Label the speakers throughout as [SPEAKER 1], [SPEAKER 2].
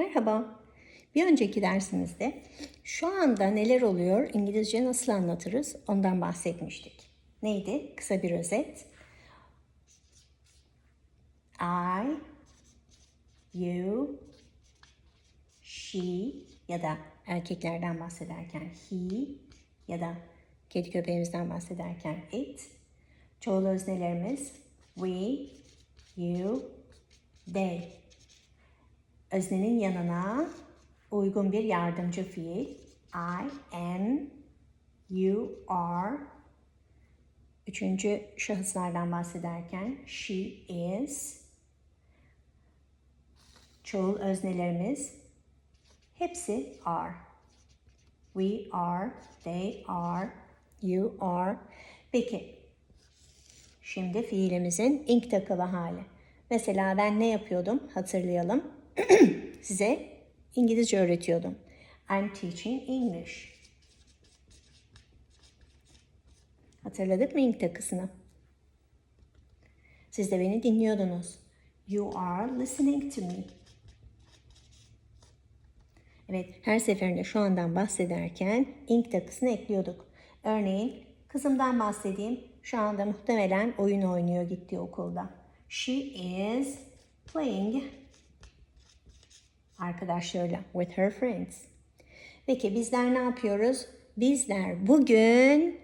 [SPEAKER 1] Merhaba. Bir önceki dersimizde şu anda neler oluyor, İngilizce nasıl anlatırız ondan bahsetmiştik. Neydi? Kısa bir özet. I, you, she ya da erkeklerden bahsederken he ya da kedi köpeğimizden bahsederken it. Çoğul öznelerimiz we, you, they. Öznenin yanına uygun bir yardımcı fiil. I am, you are. Üçüncü şahıslardan bahsederken she is. Çoğul öznelerimiz hepsi are. We are, they are, you are. Peki, şimdi fiilimizin ink takılı hali. Mesela ben ne yapıyordum? Hatırlayalım. Size İngilizce öğretiyordum. I'm teaching English. Hatırladık mı ink takısını? Siz de beni dinliyordunuz. You are listening to me. Evet, her seferinde şu andan bahsederken ink takısını ekliyorduk. Örneğin kızımdan bahsedeyim. Şu anda muhtemelen oyun oynuyor gittiği okulda. She is playing arkadaşlarıyla with her friends. Peki bizler ne yapıyoruz? Bizler bugün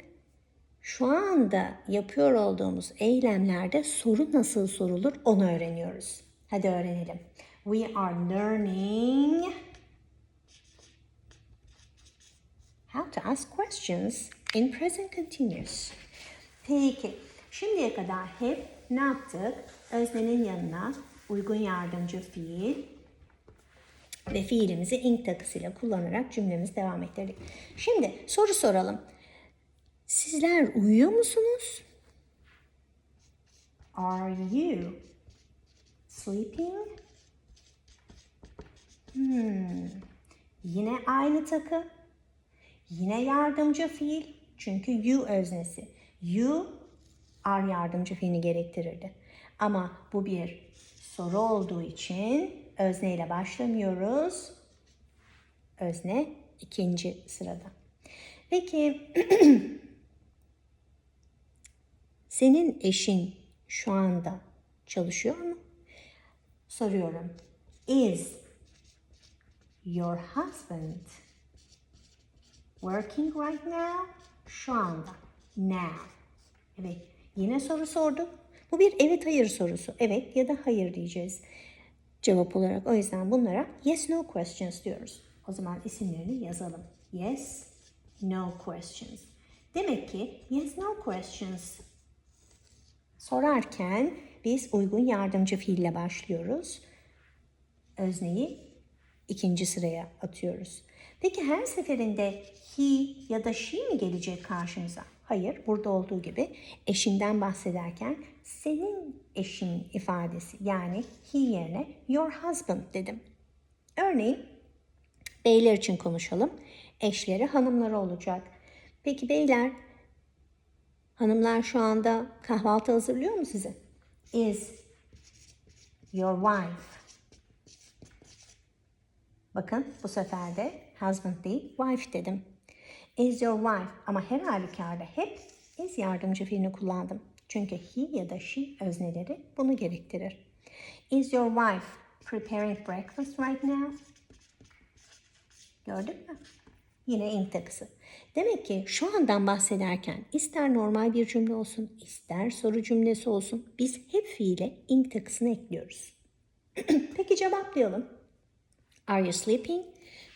[SPEAKER 1] şu anda yapıyor olduğumuz eylemlerde soru nasıl sorulur onu öğreniyoruz. Hadi öğrenelim. We are learning how to ask questions in present continuous. Peki, şimdiye kadar hep ne yaptık? Öznenin yanına uygun yardımcı fiil ve fiilimizi ink takısıyla kullanarak cümlemizi devam ettirdik. Şimdi soru soralım. Sizler uyuyor musunuz? Are you sleeping? Hmm. Yine aynı takı. Yine yardımcı fiil. Çünkü you öznesi. You are yardımcı fiilini gerektirirdi. Ama bu bir soru olduğu için özneyle başlamıyoruz. Özne ikinci sırada. Peki senin eşin şu anda çalışıyor mu? Soruyorum. Is your husband working right now? Şu anda. Now. Evet. Yine soru sorduk. Bu bir evet hayır sorusu. Evet ya da hayır diyeceğiz cevap olarak. O yüzden bunlara yes no questions diyoruz. O zaman isimlerini yazalım. Yes no questions. Demek ki yes no questions sorarken biz uygun yardımcı fiille başlıyoruz. Özneyi ikinci sıraya atıyoruz. Peki her seferinde he ya da she mi gelecek karşımıza? Hayır, burada olduğu gibi eşinden bahsederken senin eşin ifadesi yani he yerine your husband dedim. Örneğin beyler için konuşalım. Eşleri hanımları olacak. Peki beyler, hanımlar şu anda kahvaltı hazırlıyor mu size? Is your wife Bakın bu sefer de husband değil wife dedim. Your wife ama her halükarda hep is yardımcı fiilini kullandım. Çünkü he ya da she özneleri bunu gerektirir. Is your wife preparing breakfast right now? Gördün mü? Yine ink takısı. Demek ki şu andan bahsederken ister normal bir cümle olsun, ister soru cümlesi olsun biz hep fiile ink takısını ekliyoruz. Peki cevaplayalım. Are you sleeping?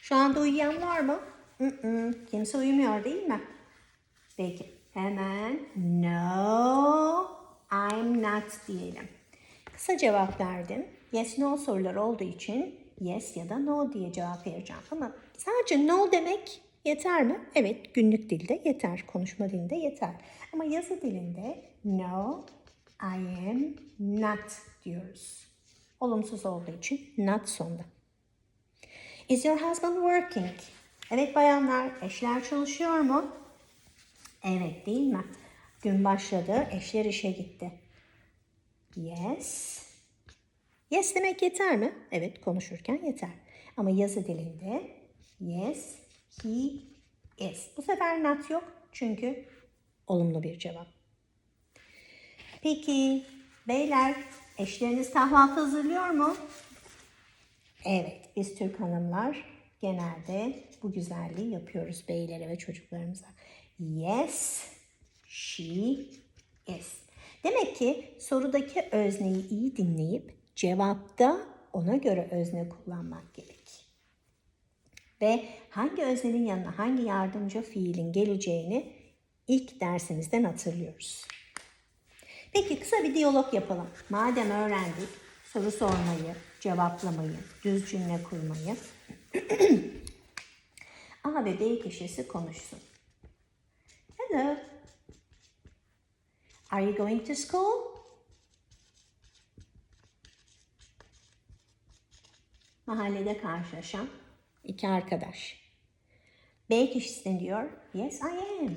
[SPEAKER 1] Şu anda uyuyan var mı? Kimse uyumuyor değil mi? Peki hemen no I'm not diyelim. Kısa cevap verdim. Yes no sorular olduğu için yes ya da no diye cevap vereceğim. Ama sadece no demek yeter mi? Evet günlük dilde yeter. Konuşma dilinde yeter. Ama yazı dilinde no I am not diyoruz. Olumsuz olduğu için not sonda. Is your husband working? Evet bayanlar, eşler çalışıyor mu? Evet değil mi? Gün başladı, eşler işe gitti. Yes, Yes demek yeter mi? Evet konuşurken yeter. Ama yazı dilinde yes, he is. Bu sefer not yok çünkü olumlu bir cevap. Peki beyler eşleriniz kahvaltı hazırlıyor mu? Evet biz Türk hanımlar genelde bu güzelliği yapıyoruz beylere ve çocuklarımıza. Yes, she is. Demek ki sorudaki özneyi iyi dinleyip cevapta ona göre özne kullanmak gerek. Ve hangi öznenin yanına hangi yardımcı fiilin geleceğini ilk dersimizden hatırlıyoruz. Peki kısa bir diyalog yapalım. Madem öğrendik soru sormayı, cevaplamayı, düz cümle kurmayı. A ve B kişisi konuşsun. Hello. Are you going to school? Mahallede karşılaşan iki arkadaş. B kişisi diyor, yes I am.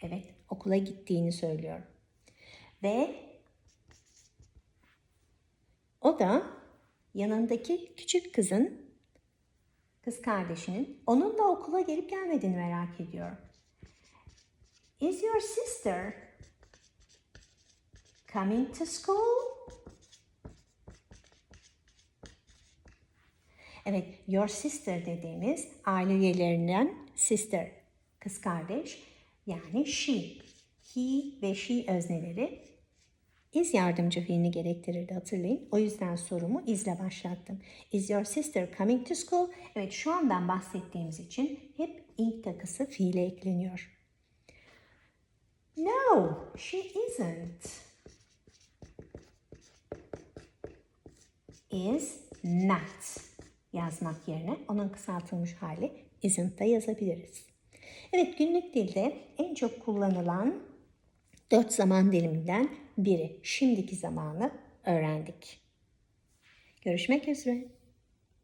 [SPEAKER 1] Evet, okula gittiğini söylüyor. Ve o da yanındaki küçük kızın, kız kardeşinin onunla okula gelip gelmediğini merak ediyor. Is your sister coming to school? Evet, your sister dediğimiz aile üyelerinden sister, kız kardeş yani she. He ve she özneleri is yardımcı fiilini gerektirirdi hatırlayın. O yüzden sorumu izle başlattım. Is your sister coming to school? Evet şu andan bahsettiğimiz için hep ing takısı fiile ekleniyor. No, she isn't. Is not yazmak yerine onun kısaltılmış hali isn't da yazabiliriz. Evet günlük dilde en çok kullanılan dört zaman diliminden biri. Şimdiki zamanı öğrendik. Görüşmek üzere.